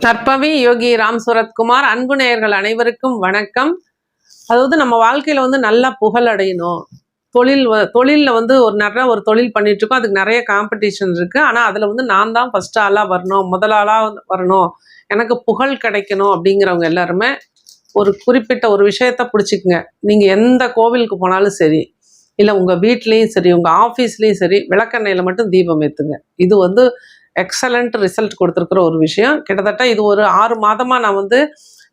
நற்பவி யோகி ராம் சுரத்குமார் அன்பு நேயர்கள் அனைவருக்கும் வணக்கம். அதாவது நம்ம வாழ்க்கையில வந்து நல்லா புகழ் அடையணும் தொழில் வ- வந்து ஒரு நிறைய ஒரு தொழில் பண்ணிட்டு இருக்கோம் அதுக்கு நிறைய காம்படிஷன் இருக்கு. ஆனா அதுல வந்து நான் தான் ஃபர்ஸ்ட் ஆளா வரணும். முதல் ஆளாக வரணும். எனக்கு புகழ் கிடைக்கணும் அப்படிங்கிறவங்க எல்லாருமே ஒரு குறிப்பிட்ட ஒரு விஷயத்த பிடிச்சிக்குங்க. நீங்க எந்த கோவிலுக்கு போனாலும் சரி இல்லை உங்கள் வீட்லேயும் சரி உங்கள் ஆஃபீஸ்லேயும் சரி விளக்கெண்ணெயில் மட்டும் தீபம் ஏற்றுங்க இது வந்து எக்ஸலண்ட் ரிசல்ட் கொடுத்துருக்குற ஒரு விஷயம். கிட்டத்தட்ட இது ஒரு ஆறு மாதமாக நான் வந்து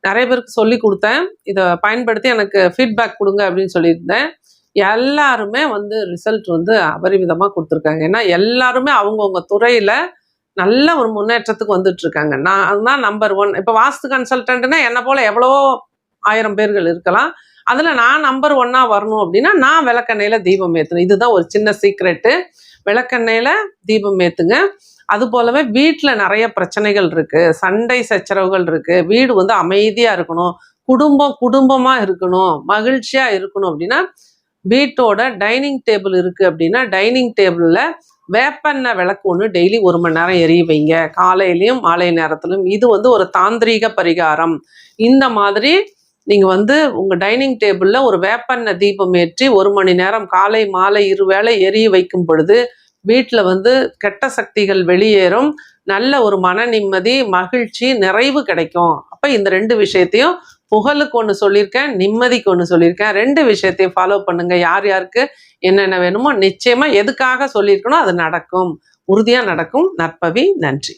நிறைய பேருக்கு சொல்லி கொடுத்தேன். இதை பயன்படுத்தி எனக்கு ஃபீட்பேக் கொடுங்க அப்படின்னு சொல்லியிருந்தேன். எல்லாருமே வந்து ரிசல்ட் வந்து அபரிவிதமாக கொடுத்துருக்காங்க. ஏன்னா எல்லாருமே அவங்கவுங்க துறையில் நல்ல ஒரு முன்னேற்றத்துக்கு வந்துட்டு இருக்காங்க நான் அதுதான் நம்பர் ஒன் இப்போ வாஸ்து கன்சல்டன்ட்னா என்னை போல எவ்வளவோ ஆயிரம் பேர்கள் இருக்கலாம். அதில் நான் நம்பர் ஒன்னாக வரணும் அப்படின்னா நான் விளக்கெண்ணெயில் தீபம் ஏற்றணும் இதுதான் ஒரு சின்ன சீக்ரெட்டு விளக்கெண்ணெயில் தீபம் ஏற்றுங்க அது போலவே வீட்டில் நிறைய பிரச்சனைகள் இருக்குது சண்டை சச்சரவுகள் இருக்குது வீடு வந்து அமைதியாக இருக்கணும். குடும்பம் குடும்பமாக இருக்கணும். மகிழ்ச்சியாக இருக்கணும் அப்படின்னா வீட்டோட டைனிங் டேபிள் இருக்குது அப்படின்னா டைனிங் டேபிளில் வேப்பெண்ணெய் விளக்கு ஒன்று டெய்லி ஒரு மணி நேரம் எரிய வைங்க. காலையிலையும் மாலை நேரத்திலும். இது வந்து ஒரு தாந்திரீக பரிகாரம். இந்த மாதிரி நீங்கள் வந்து உங்கள் டைனிங் டேபிளில் ஒரு வேப்பெண்ணெய் தீபம் ஏற்றி ஒரு மணி நேரம் காலை மாலை இருவேளை எரிய வைக்கும் பொழுது வீட்டில் வந்து கெட்ட சக்திகள் வெளியேறும். நல்ல ஒரு மன நிம்மதி மகிழ்ச்சி நிறைவு கிடைக்கும். அப்போ இந்த ரெண்டு விஷயத்தையும் புகழுக்கு ஒன்று சொல்லியிருக்கேன் நிம்மதிக்கு ஒன்று சொல்லியிருக்கேன். ரெண்டு விஷயத்தையும் ஃபாலோ பண்ணுங்க. யார் யாருக்கு என்னென்ன வேணுமோ நிச்சயமாக எதுக்காக சொல்லியிருக்கணும் அது நடக்கும். உறுதியாக நடக்கும். நற்பவி நன்றி.